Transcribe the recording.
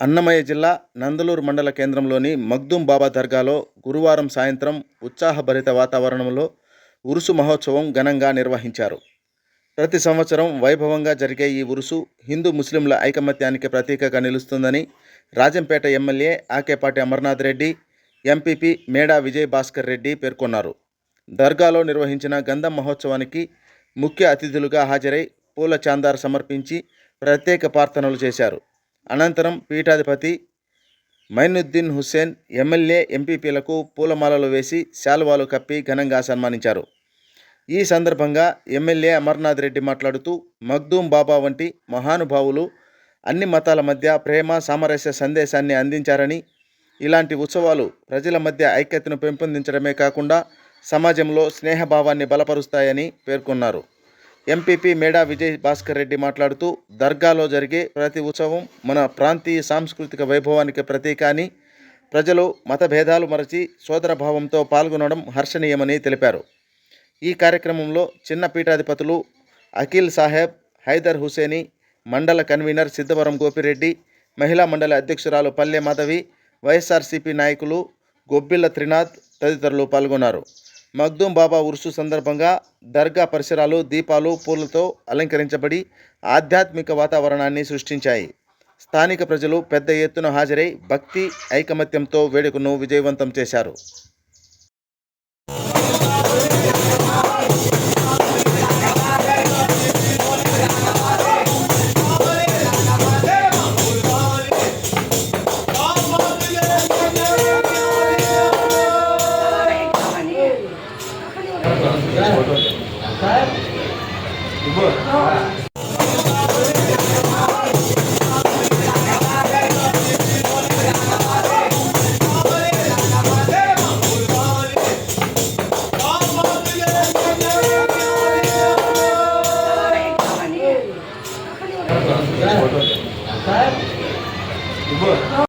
అన్నమయ్య జిల్లా నందలూరు మండల కేంద్రంలోని మగ్దుం బాబా దర్గాలో గురువారం సాయంత్రం ఉత్సాహభరిత వాతావరణంలో ఉరుసు మహోత్సవం ఘనంగా నిర్వహించారు. ప్రతి సంవత్సరం వైభవంగా జరిగే ఈ ఉరుసు హిందూ ముస్లింల ఐకమత్యానికి ప్రతీకగా నిలుస్తుందని రాజంపేట ఎమ్మెల్యే ఆకేపాటి అమర్నాథ్ రెడ్డి ఎంపీపీ మేడా విజయ్ భాస్కర్ రెడ్డి పేర్కొన్నారు. దర్గాలో నిర్వహించిన గంధం మహోత్సవానికి ముఖ్య అతిథులుగా హాజరై పూల చాందార్ సమర్పించి ప్రత్యేక ప్రార్థనలు చేశారు. అనంతరం పీఠాధిపతి మైనుద్దీన్ హుస్సేన్ ఎమ్మెల్యే ఎంపీపీలకు పూలమాలలు వేసి శాలువాలు కప్పి ఘనంగా సన్మానించారు. ఈ సందర్భంగా ఎమ్మెల్యే అమర్నాథ్ రెడ్డి మాట్లాడుతూ మగ్దూం బాబా వంటి మహానుభావులు అన్ని మతాల మధ్య ప్రేమ సామరస్య సందేశాన్ని అందించారని ఇలాంటి ఉత్సవాలు ప్రజల మధ్య ఐక్యతను పెంపొందించడమే కాకుండా సమాజంలో స్నేహభావాన్ని బలపరుస్తాయని పేర్కొన్నారు. ఎంపీపీ మేడా విజయ్ భాస్కర్ రెడ్డి మాట్లాడుతూ దర్గాలో జరిగే ప్రతి ఉత్సవం మన ప్రాంతీయ సాంస్కృతిక వైభవానికి ప్రతీక అని ప్రజలు మత భేదాలు మరచి సోదరభావంతో పాల్గొనడం హర్షణీయమని తెలిపారు. ఈ కార్యక్రమంలో చిన్న పీఠాధిపతులు అఖిల్ సాహెబ్ హైదర్ హుసేని మండల కన్వీనర్ సిద్ధవరం గోపిరెడ్డి మహిళా మండలి అధ్యక్షురాలు పల్లె మాధవి వైఎస్ఆర్సీపీ నాయకులు గొబ్బిళ్ళ త్రినాథ్ తదితరులు పాల్గొన్నారు. మగ్దూం బాబా ఉరుసు సందర్భంగా దర్గా పరిసరాలు దీపాలు పూలతో అలంకరించబడి ఆధ్యాత్మిక వాతావరణాన్ని సృష్టించాయి. స్థానిక ప్రజలు పెద్ద ఎత్తున హాజరై భక్తి ఐకమత్యంతో వేడుకను విజయవంతం చేశారు. Tá સાહેબ Good.